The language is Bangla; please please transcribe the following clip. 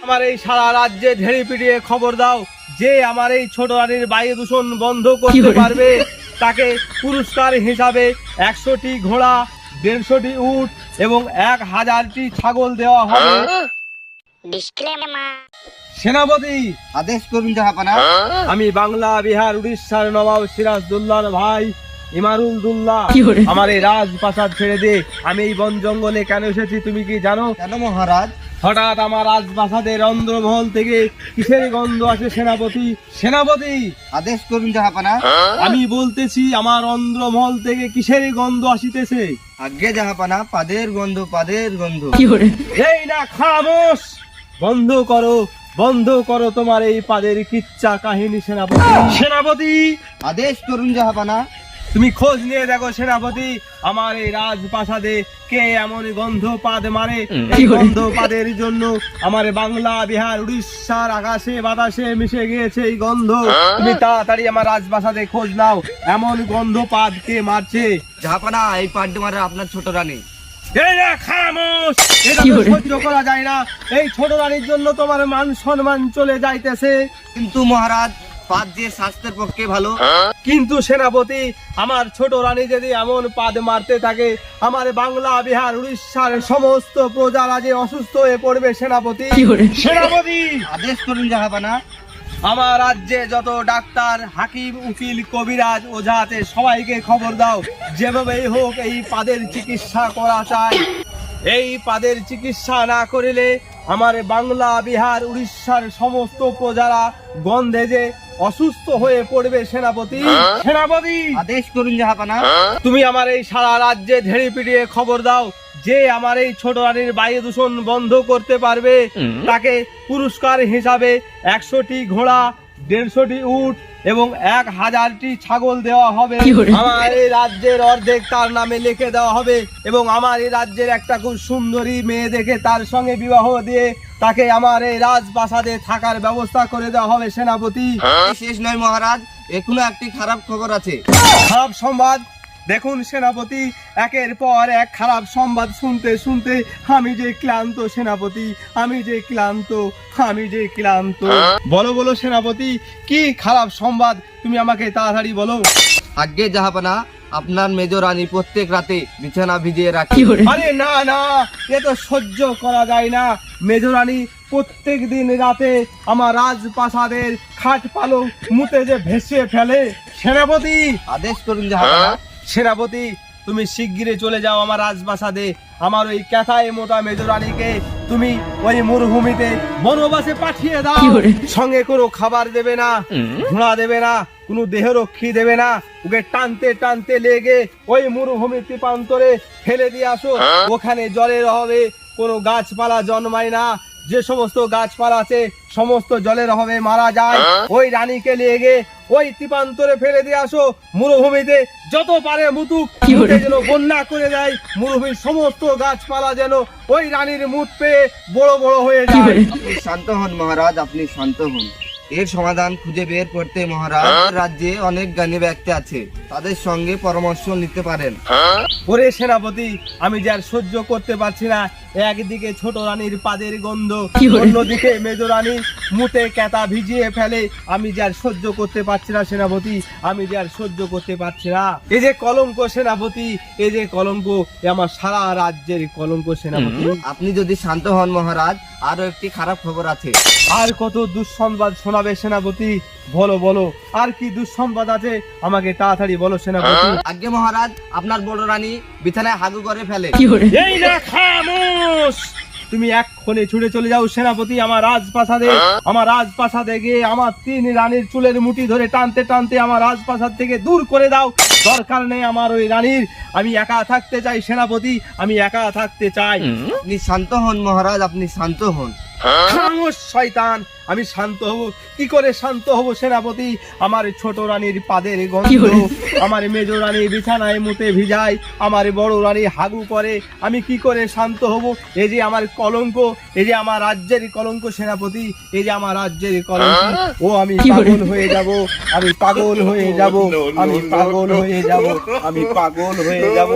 আমার এই সারা রাজ্যে ঝেড়ে পিটিয়ে খবর দাও। যে আমার এই ছোট রানীর বায়ু দূষণ বন্ধ করতে পারবে তাকে পুরস্কার হিসাবে একশোটি ঘোড়া দেড়শোটি উট এবং এক হাজারটি ছাগল দেওয়া হবে। সেনাপতি আদেশ করুন জাহাপানা আমি বাংলা বিহার উড়িষ্যার নবাব সিরাজদুল্লাহর ভাই ইমারুলদুল্লাহ। আমার এই রাজপ্রাসাদ ছেড়ে দে। আমি এই বন জঙ্গলে কেন এসেছি তুমি কি জানো? কেন মহারাজ? হঠাৎ আমার রাজপ্রাসাদের অন্ধ্রমহল থেকে কিসের গন্ধ আসে সেনাপতি? সেনাপতি! আদেশ করুন জাহাপানা আমি বলতেছি আমার অন্ধ্রমহল থেকে কিসের গন্ধ আসিতেছে? আজ্ঞে জাহাপানা পাদের গন্ধ পাদের গন্ধ। এই না খামোশ! বন্ধ করো বন্ধ করো তোমার এই পাদের কিচ্ছা কাহিনী সেনাপতি। সেনাপতি! আদেশ করুন জাহাপানা তুমি খোঁজ নিয়ে দেখো সেনাপতি আমার এই রাজপ্রাসাদে কে এমন গন্ধ পাদ মারে গন্ধ পাদের জন্য আমার বাংলা বিহার উড়িষ্যার আকাশে বাতাসে মিশে গিয়েছে এই গন্ধ। তুমি তাড়াতাড়ি আমার রাজপ্রাসাদে খোঁজ নাও। এমন গন্ধ পাদ কে মারছে? জাহাপানা এই পাড্ডি মারে আপনার ছোট রানী। এই খামোশ! এটা সহ্য করা যায় না। এই ছোট রানীর জন্য তোমার মান সম্মান চলে যাইতেছে। কিন্তু মহারাজ পাদ যে স্বাস্থ্যের পক্ষে ভালো। কিন্তু সেনাপতি আমার ছোট রানী যদি এমন পাদ মারতে থাকে আমার বাংলা বিহার উড়িষ্যার সমস্ত প্রজারা যে অসুস্থ হয়ে পড়বে সেনাপতি। সেনাপতি! আদেশ করুন জাহাপানা। আমার রাজ্যে যত ডাক্তার হাকিম উকিল কবিরাজ ওঝা আছে সবাইকে খবর দাও যেভাবেই হোক এই পাদের চিকিৎসা করা চাই। এই পাদের চিকিৎসা না করিলে আমার বাংলা বিহার উড়িষ্যার সমস্ত প্রজারা গন্ধে যে অসুস্থ হয়ে পড়বে সেনাপতি। সেনাপতি! আদেশ করুন জাহাপানা। তুমি আমার এই সারা রাজ্যে ঝেড়ে পিটিয়ে খবর দাও যে আমার এই ছোট রানীর বায়ু দূষণ বন্ধ করতে পারবে। তাকে পুরস্কার হিসাবে একশোটি ঘোড়া দেড়শোটি উট এবং এক হাজারটি ছাগল দেওয়া হবে। আমার এই রাজ্যের অর্ধেক তার নামে লিখে দেওয়া হবে এবং আমার এই রাজ্যের একটা খুব সুন্দরী মেয়ে দেখে তার সঙ্গে বিবাহ দিয়ে তাকে আমার এই রাজপ্রাসাদে থাকার ব্যবস্থা করে দেওয়া হবে সেনাপতি। এই শেষ নয় মহারাজ এখনও একটি খারাপ খবর আছে। খারাপ সংবাদ দেখুন সেনাপতি একের পর এক খারাপ সংবাদ শুনতে শুনতে আমি যে ক্লান্ত সেনাপতি আমি যে ক্লান্ত আমি যে ক্লান্ত। বলো বলো সেনাপতি কি খারাপ সংবাদ? তুমি আমাকে তাড়াতাড়ি বলো। আজ্ঞে জাহাপানা আপনার মেজ রানী প্রত্যেক রাতে বিছানা ভিজিয়ে রাখি। আরে না না এ তো সহ্য করা যায় না। মেজরানি প্রত্যেক দিন রাতে আমার রাজপ্রাসাদের খাট পালং মুতে যে ভেসে ফেলে। সেনাপতি! আদেশ করুন জাহাপানা সেনাপতি তুমি শিগগিরে চলে যাও আমার রাজপ্রাসাদে। আমার ওই ক্যাথায় মোটা মেজরানিকে তুমি ওই মরুভূমিতে বনবাসে পাঠিয়ে দাও। সঙ্গে কোনো খাবার দেবে না ঘোড়া দেবে না কোনো দেহরক্ষী দেবে না। ওকে টানতে টানতে লেগে ওই মরুভূমি তীপান্তরে ফেলে দিয়ে আসো। ওখানে জলের অভাবে কোনো গাছপালা জন্মায় না। যে সমস্ত গাছপালা আছে সমস্ত জলের অভাবে মারা যায়। ওই রানীকে লেগে ওই তিপান্তরে ফেলে দিয়ে আসো। মরুভূমিতে যত পারে মুতুক যেন বন্যা করে দেয় মরুভূমির সমস্ত গাছপালা যেন ওই রানীর মুখ পেয়ে বড় বড় হয়ে যায়। শান্ত হন মহারাজ আপনি শান্ত হন। এর সমাধান খুঁজে বের করতে মহারাজ রাজ্যে অনেক জ্ঞানী ব্যক্তি আছে। তাদের সঙ্গে পরামর্শ নিতে পারেন। ওরে সেনাপতি আমি যে আর সহ্য করতে পারছি না। একদিকে ছোট রানীর পাদের গন্ধ অন্যদিকে মেজ রানী মুতে কেতা ভিজিয়ে ফেলে। আমি যে আর সহ্য করতে পারছি না সেনাপতি আমি যে আর সহ্য করতে পারছি না। এই যে কলঙ্ক সেনাপতি এই যে কলঙ্ক আমার সারা রাজ্যের কলঙ্ক সেনাপতি। আপনি যদি শান্ত হন মহারাজ আরও একটি খারাপ খবর আছে। আর কত দুঃসংবাদ শোনাবে সেনাপতি? বলো বলো আর কি দুঃসংবাদ আছে? আমাকে তাড়াতাড়ি বলো সেনাপতি। আজ্ঞে মহারাজ আপনার বড় রানী বিছানায় হাগু করে ফেলে। এই না খামোশ! তুমি এক্ষণে ছুটে চলে যাও সেনাপতি আমার রাজপ্রাসাদে। আমার রাজপ্রাসাদে গিয়ে আমার তিন রানীর চুলের মুঠি ধরে টানতে টানতে আমার রাজপ্রাসাদ থেকে দূর করে দাও। দরকার নেই আমার ওই রানীর। আমি একা থাকতে চাই সেনাপতি আমি একা থাকতে চাই। আপনি শান্ত হন মহারাজ আপনি শান্ত হন। খামোশ শয়তান আমি শান্ত হব কি করে শান্ত হব সেনাপতি আমার ছোট রানীর পাদের গন্ধ আমার মেজ রানী বিছানায় মুতে ভিজায় আমার বড় রানী হাগু করে আমি কি করে শান্ত হব এই যে আমার কলঙ্ক এই যে আমার রাজ্যের কলঙ্ক সেনাপতি এই যে আমার রাজ্যের কলঙ্ক ও আমি পাগল হয়ে যাব আমি পাগল হয়ে যাব আমি পাগল হয়ে যাব আমি পাগল হয়ে যাব